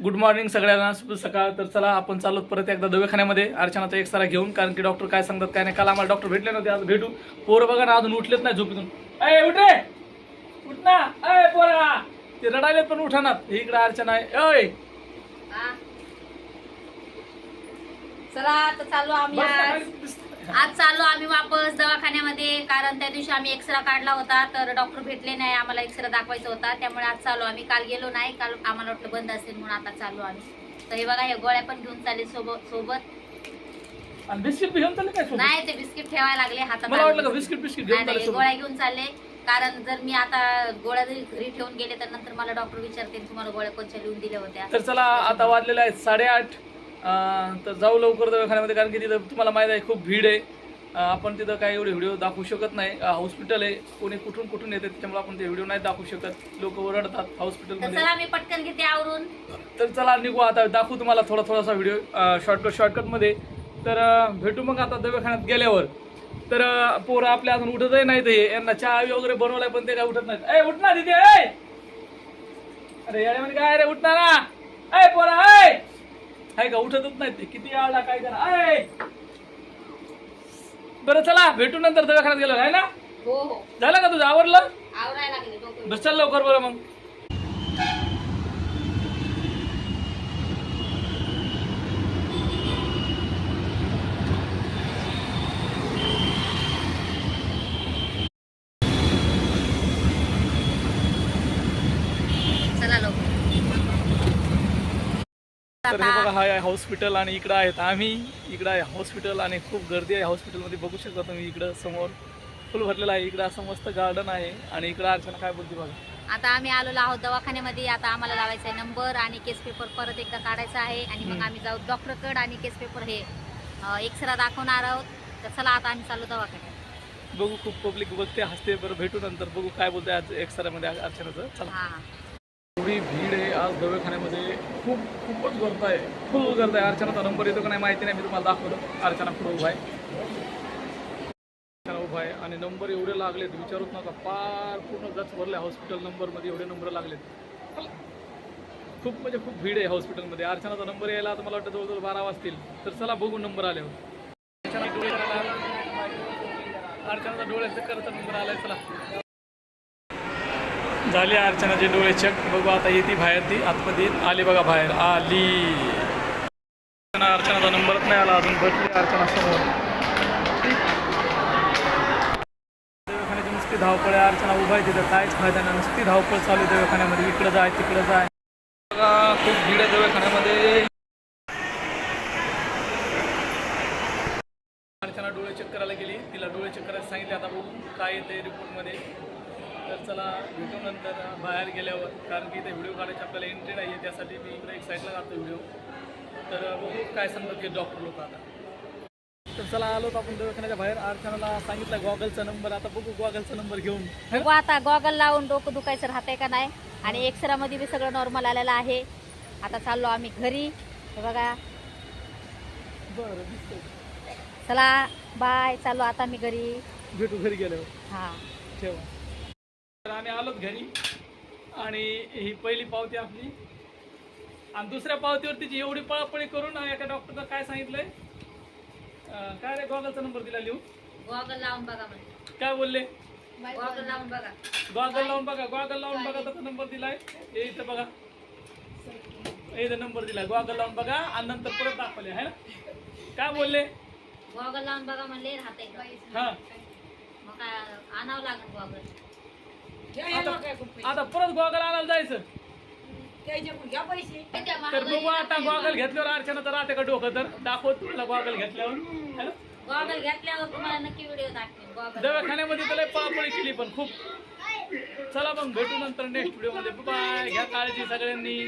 Good morning सगळ्यांना. शुभ सकाळ. तर चला आपण चाललो परत एकदा दवाखान्यामध्ये. अर्चनाचा एक सारा घेऊन कारण की डॉक्टर काय सांगतात काय नाही. काल आम्हाला डॉक्टर भेटले नव्हते आज भेटू. पोरं बघा ना अजून उठलेत नाही झोपेतून. अय उठ रे! उठ ना. अय पोरा! ते रडायलेत पण उठानात. इकडे अर्चना आहे. अय हा. चला आता चालू आम्ही आज. आज चाललो आम्ही वापस दवाखान्यामध्ये कारण त्या दिवशी आम्ही एक्सरा काढला होता तर डॉक्टर भेटले नाही आम्हाला एक्सरा दाखवायचा होता. त्यामुळे आज चालू आम्ही. काल गेलो नाही काल आम्हाला वाटलं बंद असेल म्हणून आता चालू आम्ही. तर हे बघा हे गोळ्या पण घेऊन चालले सोबत. सोबत बिस्किट बी घेऊन चालले काय सोबत? नाही ते बिस्किट ठेवायला लागले हातात. Biscuit biscuit. गोळ्या घेऊन चालले. कारण जर मी आता गोळ्या जरी घरी ठेवून गेले तर नंतर मला डॉक्टर विचारते तुम्हाला गोळ्या कोणत्या लिहून दिल्या होत्या? तर चला आता वाजलेले आहेत साडेआठ. तर जाऊ लवकर दवाखान्यामध्ये कारण की तिथं तुम्हाला माहीत आहे खूप भीड आहे. आपण तिथं काही एवढे व्हिडिओ दाखवू शकत नाही. हॉस्पिटल आहे. कोणी कुठून कुठून येते त्याच्यामुळे आपण ते व्हिडिओ नाही दाखवू शकत. लोक ओरडतात तर हॉस्पिटलमध्ये चला मी पटकन घेते आवरून. तर चला निघू आता. दाखवू तुम्हाला थोडा थोडासा व्हिडिओ शॉर्टकट शॉर्टकटमध्ये तर भेटू मग आता दवाखान्यात गेल्यावर. तर पोरं आपल्या अजून उठतही नाही ते यांना चहा वगैरे बनवलाय पण ते काय उठत नाहीत. ए उठ ना दिदी ए! अरे याडे म्हणजे काय रे उठणार? ना ए पोरा हाय का उठतच नाही ते. किती आळा काय करा? ए! बरं चला भेटू नंतर दवाखान्यात गेलो आहे ना? हो हो. झालं का तुझं? आवरलं? आवरायला लागले डोकं बस चल लवकर बरं मग चला लवकर तर हे बघा हा आहे हॉस्पिटल आणि इकडं आहेत आम्ही. इकडं आहे हॉस्पिटल आणि खूप गर्दी आहे हॉस्पिटलमध्ये बघू शकता तुम्ही इकडं समोर. फुल भरलेलं आहे. इकडं असं मस्त गार्डन आहे आणि इकडं अर्चना काय बोलते बघा. आता आम्ही आलेलो आहोत दवाखान्यामध्ये. आता आम्हाला लावायचा आहे नंबर आणि केस पेपर परत एकदा काढायचा आहे. आणि मग. आम्ही जाऊ डॉक्टरकडे आणि केस पेपर हे एक्सरा दाखवणार आहोत. तर चला आता आम्ही चालू दवाखान्यात. बघू खूप पब्लिक बघते. हसते बरं. भेटू नंतर. बघू काय बोलते आज एक्सरामध्ये अर्चनाचं. चला. हा. एवढी भीड आज दवाखान्यामध्ये खूप खूपच गर्द आहे. फुल गर्द आहे. अर्चनाचा नंबर येतो का नाही माहिती नाही. मी तुम्हाला दाखवलं अर्चना पुढे उभा आहे. अर्चना उभा आहे. आणि नंबर एवढे लागलेत. विचारूच नका. पार पूर्ण गच भरले हॉस्पिटल नंबरमध्ये एवढे नंबर लागलेत. खूप म्हणजे खूप भीड आहे हॉस्पिटलमध्ये अर्चनाचा नंबर यायला तर मला वाटतं जवळजवळ बारा वाजतील. तर चला बघू नंबर आल्यावर अर्चना डोळे करायला अर्चनाचा डोळ्याचा करता नंबर आलाय. चला. झाली अर्चनाचे डोळे चक. बघू आता येते बाहेर ती. आतमध्ये आली बघा बाहेर. आली. अर्चना अर्चनाचा नंबरच नाही आला अजून. बसली अर्चना समोर. दवाखान्याची नुसती धावपळ आहे. अर्चना उभा आहे तिथं. काहीच फायदा नाही. नुसती धावपळ चालू आहे दवाखान्यामध्ये. इकडं जाय तिकडं जाय बघा खूप भीड आहे दवाखान्यामध्ये. अर्चना डोळे चेक करायला गेली. तिला डोळे चेक करायला सांगितले. आता बघू काय येते रिपोर्टमध्ये तर चला भेटू नंतर बाहेर गेल्यावर कारण की इथे व्हिडिओ काढायची आपल्याला एंट्री नाही आहे त्यासाठी मी इकडे एक साईडला काढतो व्हिडिओ तर बघू काय सांगतात की डॉक्टर लोक आता. तर चला आलो आपण दवाखान्याच्या बाहेर. अर्चनाला सांगितला गॉगलचा नंबर आता बघू गॉगलचा नंबर घेऊन? बघू आता गॉगल लावून डोकं दुखायचं राहतंय का नाही. आणि एक्सरा मध्ये बी सगळं नॉर्मल आलेलं आहे. आता चाललो आम्ही घरी. हे बघा. बरं दिसतंय. चला बाय चाललो आता मी घरी. भेटू घरी गेल्यावर. हा. ठेवा. तर आम्ही आलोत घरी. आणि ही पहिली पावती आपली. आणि दुसऱ्या पावतीवर तिची एवढी पळापळी करून एका डॉक्टरनं काय सांगितलंय? अं, काय रे गॉगलचा नंबर दिला लिहून? गॉगल लावून बघा म्हणजे काय बोलले? गॉगल लावून बघा. गॉगल लावून बघा गॉगल लावून बघा त्याचा नंबर दिलाय. हे इथं बघा. हे इथं नंबर दिलाय. गॉगल लावून बघा आणि नंतर परत दाखवले है ना? काय बोलले? गॉगल लावून बघा म्हणले राहतंय हा. मग काय आणावं लागेल गॉगल. आता आता परत गॉगल आणायला जायचं. तर बघू आता गॉगल घेतल्यावर अर्चना तर राहते का डोकं तर? दाखवत तुला गॉगल घेतल्यावर? गॉगल घेतल्यावर तुम्हाला नक्की व्हिडिओ दाखवेन गॉगल. दवाखान्यामध्ये त्याला पळापळी केली पण खूप. चला मग भेटू नंतर नेक्स्ट व्हिडिओमध्ये. बाय घ्या काळजी सगळ्यांनी.